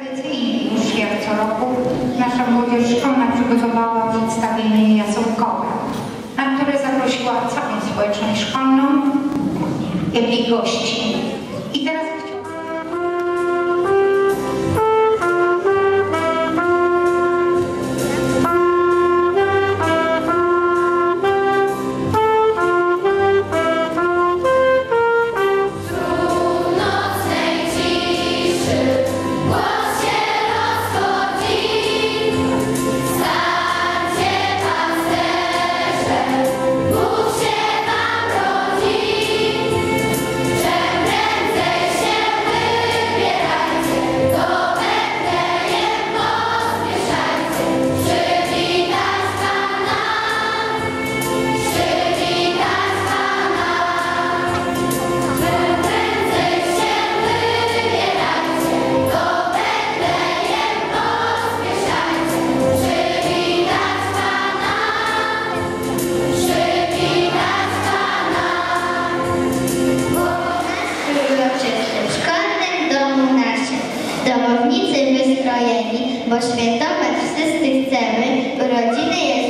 Tradycyjnie już jak co roku nasza młodzież szkolna przygotowała przedstawienie Jasonkowe, na które zaprosiła całą społeczność szkolną, jak i gości. Wojownicy wystrojeni, bo świętować wszyscy chcemy, urodziny jest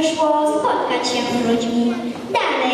Przyszło spotkać się z ludźmi. Dalej,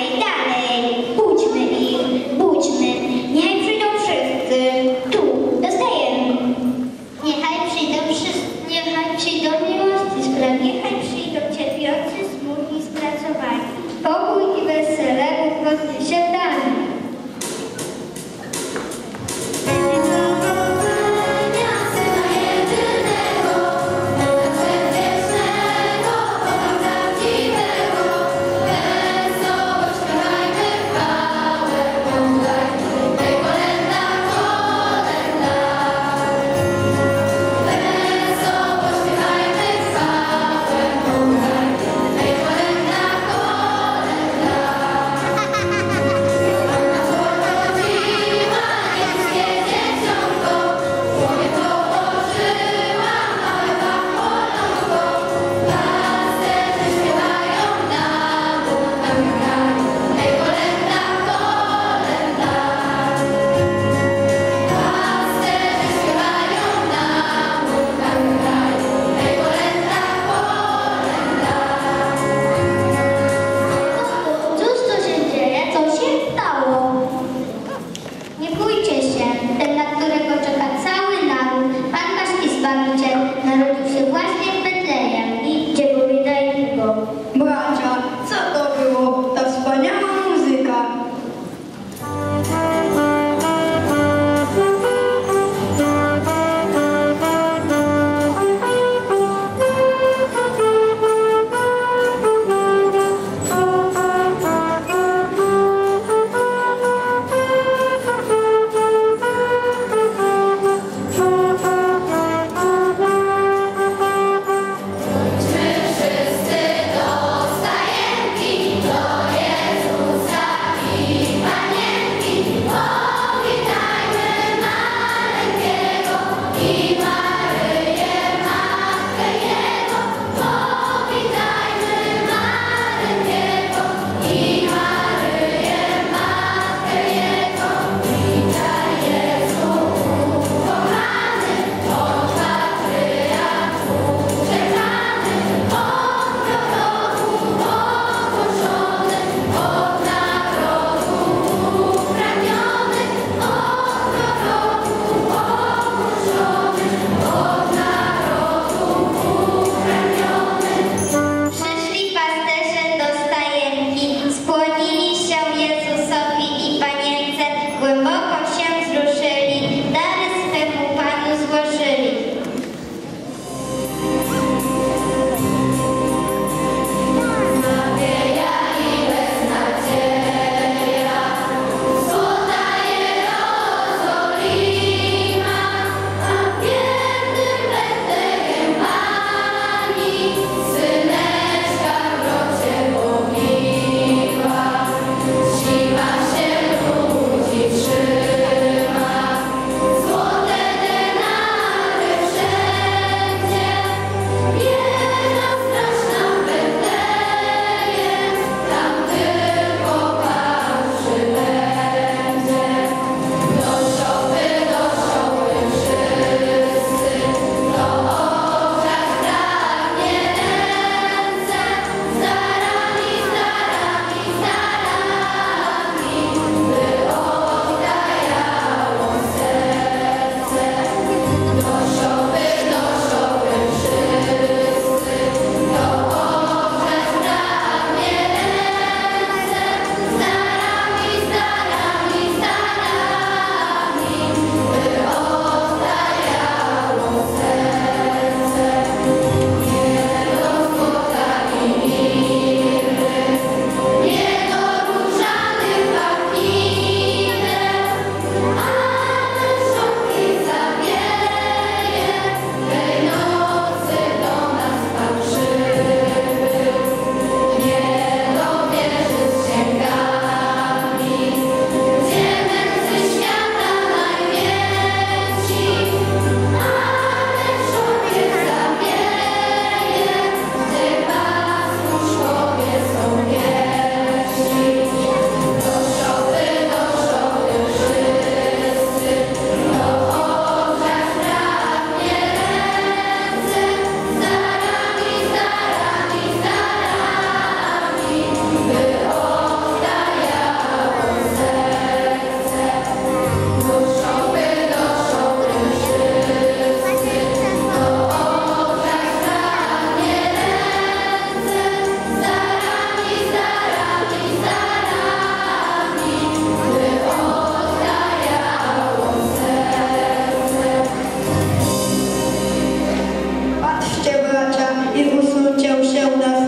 się na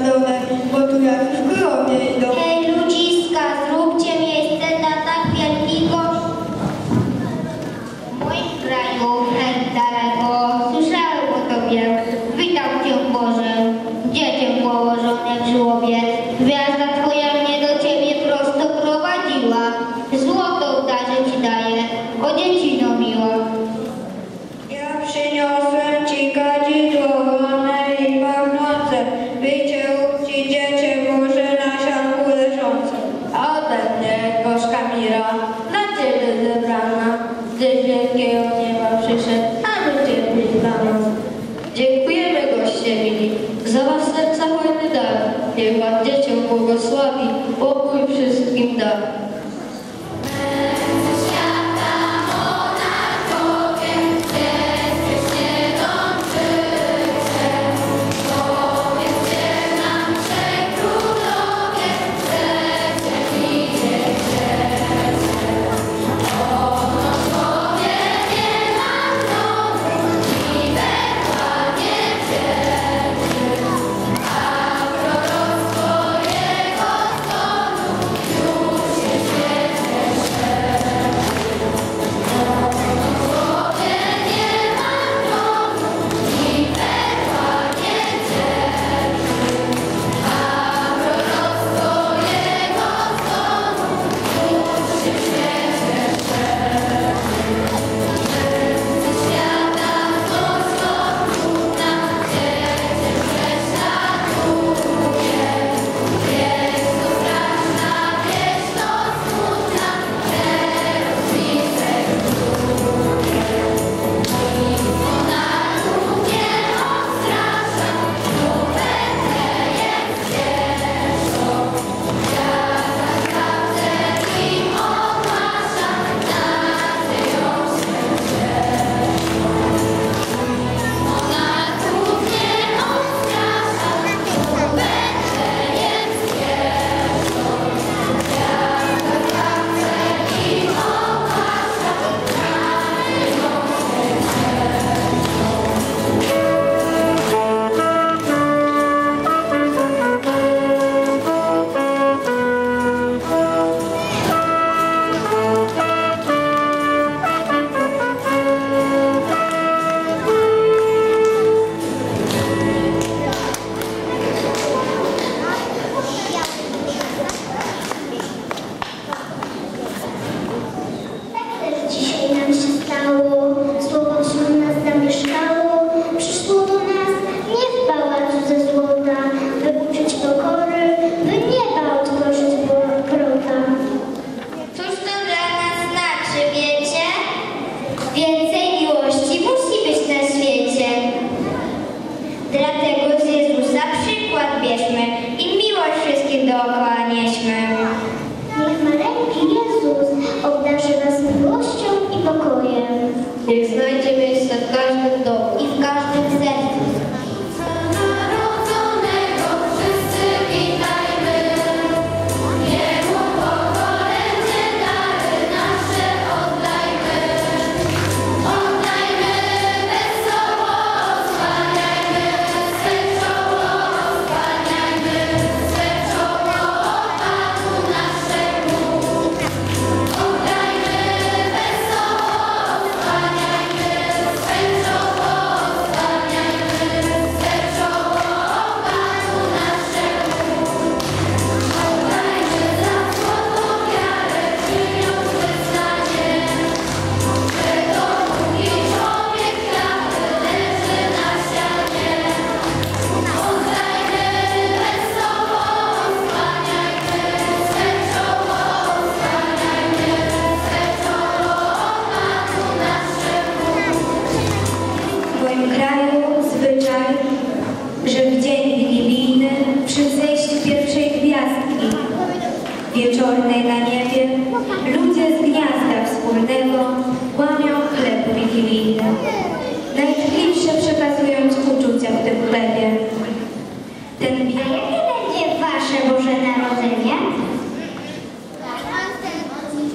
niech Pan dzieciom błogosławi, pokój wszystkim da. al.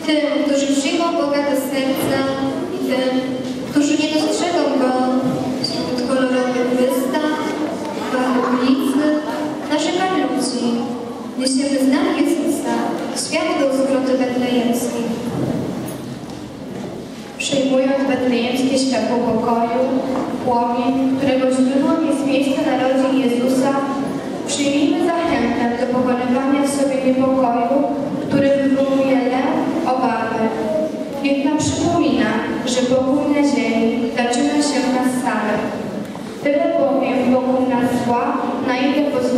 tym, którzy przyjmą Boga do serca i tym, którzy nie dostrzegą Go wśród kolorowych wystaw, bar ulicy, na rzekach ludzi, gdy się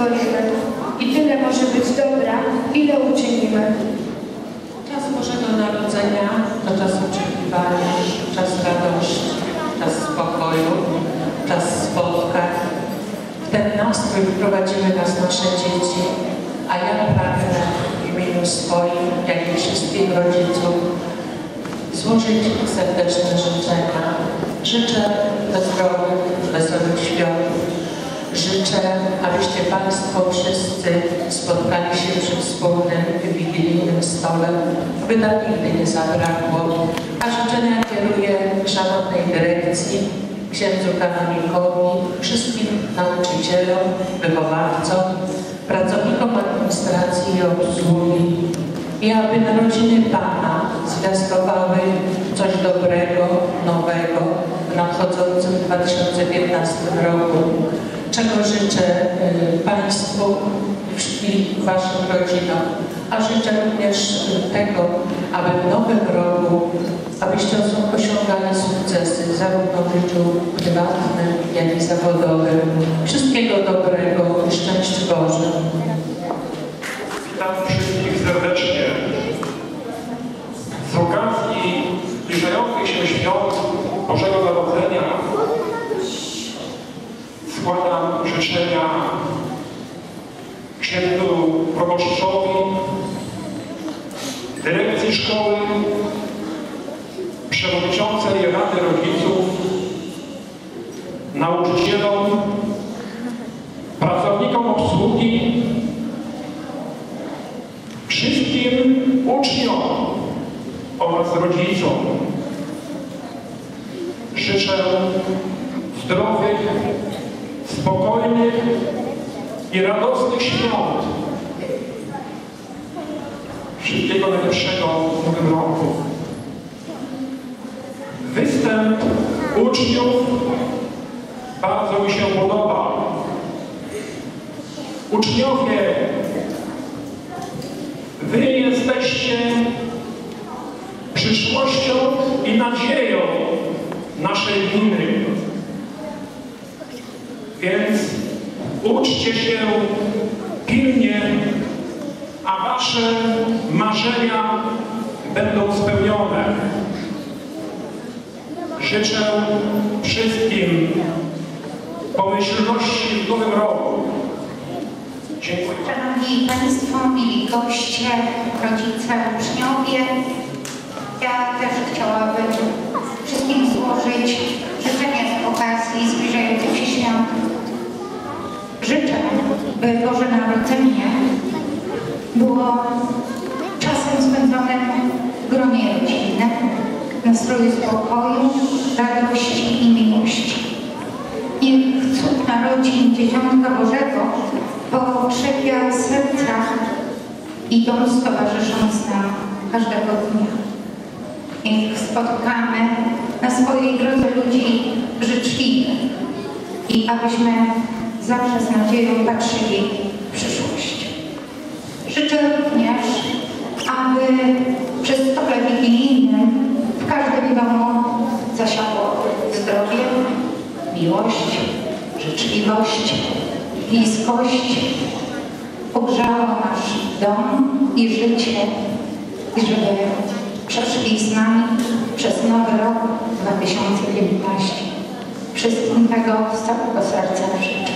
stworzymy i tyle może być dobra, ile uczynimy. Czas Bożego Narodzenia to czas oczekiwania, czas radości, czas spokoju, czas spotkań. W ten nastrój wprowadzimy nas nasze dzieci, a ja pragnę w imieniu swoim, jak i wszystkich rodziców, złożyć serdeczne życzenia. Życzę zdrowych, wesołych świąt, Życzę, abyście Państwo wszyscy spotkali się przy wspólnym wigilijnym stole, by nam nigdy nie zabrakło. A życzenia kieruję Szanownej Dyrekcji, księdzu kanonikowi, wszystkim nauczycielom, wychowawcom, pracownikom administracji i obsługi i aby narodziny Pana zwiastowały coś dobrego, nowego w nadchodzącym 2015 roku, czego życzę y, Państwu i Waszym rodzinom, a życzę również tego, aby w nowym roku, abyście osiągali sukcesy zarówno w życiu prywatnym, jak i zawodowym. Wszystkiego dobrego i szczęść Boże. Witam wszystkich serdecznie. Z okazji zbliżających się świąt Bożego Narodzenia składam życzenia księdzu proboszczowi, dyrekcji szkoły, przewodniczącej Rady Rodziców, nauczycielom, pracownikom obsługi, wszystkim uczniom oraz rodzicom. Życzę zdrowych, spokojnych i radosnych świąt. Wszystkiego najlepszego w nowym roku. Występ uczniów bardzo mi się podoba. Uczniowie Wy jesteście przyszłością i nadzieją naszej gminy. Uczcie się pilnie, a Wasze marzenia będą spełnione. Życzę wszystkim pomyślności w nowym roku. Dziękuję. Szanowni Państwo, mili goście, rodzice, uczniowie, ja też chciałabym wszystkim złożyć życzenia z okazji zbliżających się świąt. Życzę, by Boże Narodzenie było czasem spędzonym w gronie rodzinnym, nastroju spokoju, radości i miłości. Niech cud narodzin Dzieciątka Bożego pokrzepia serca idąc towarzysząc nam każdego dnia. Niech spotkamy na swojej drodze ludzi życzliwych i abyśmy zawsze z nadzieją patrzyli w przyszłość. Życzę również, aby przy stole wigilijnym w każdym domu zasiadło zdrowie, miłość, życzliwość, bliskość ogrzało nasz dom i życie i żeby przeszli z nami przez nowy rok 2015. Wszystkim tego z całego serca życzę.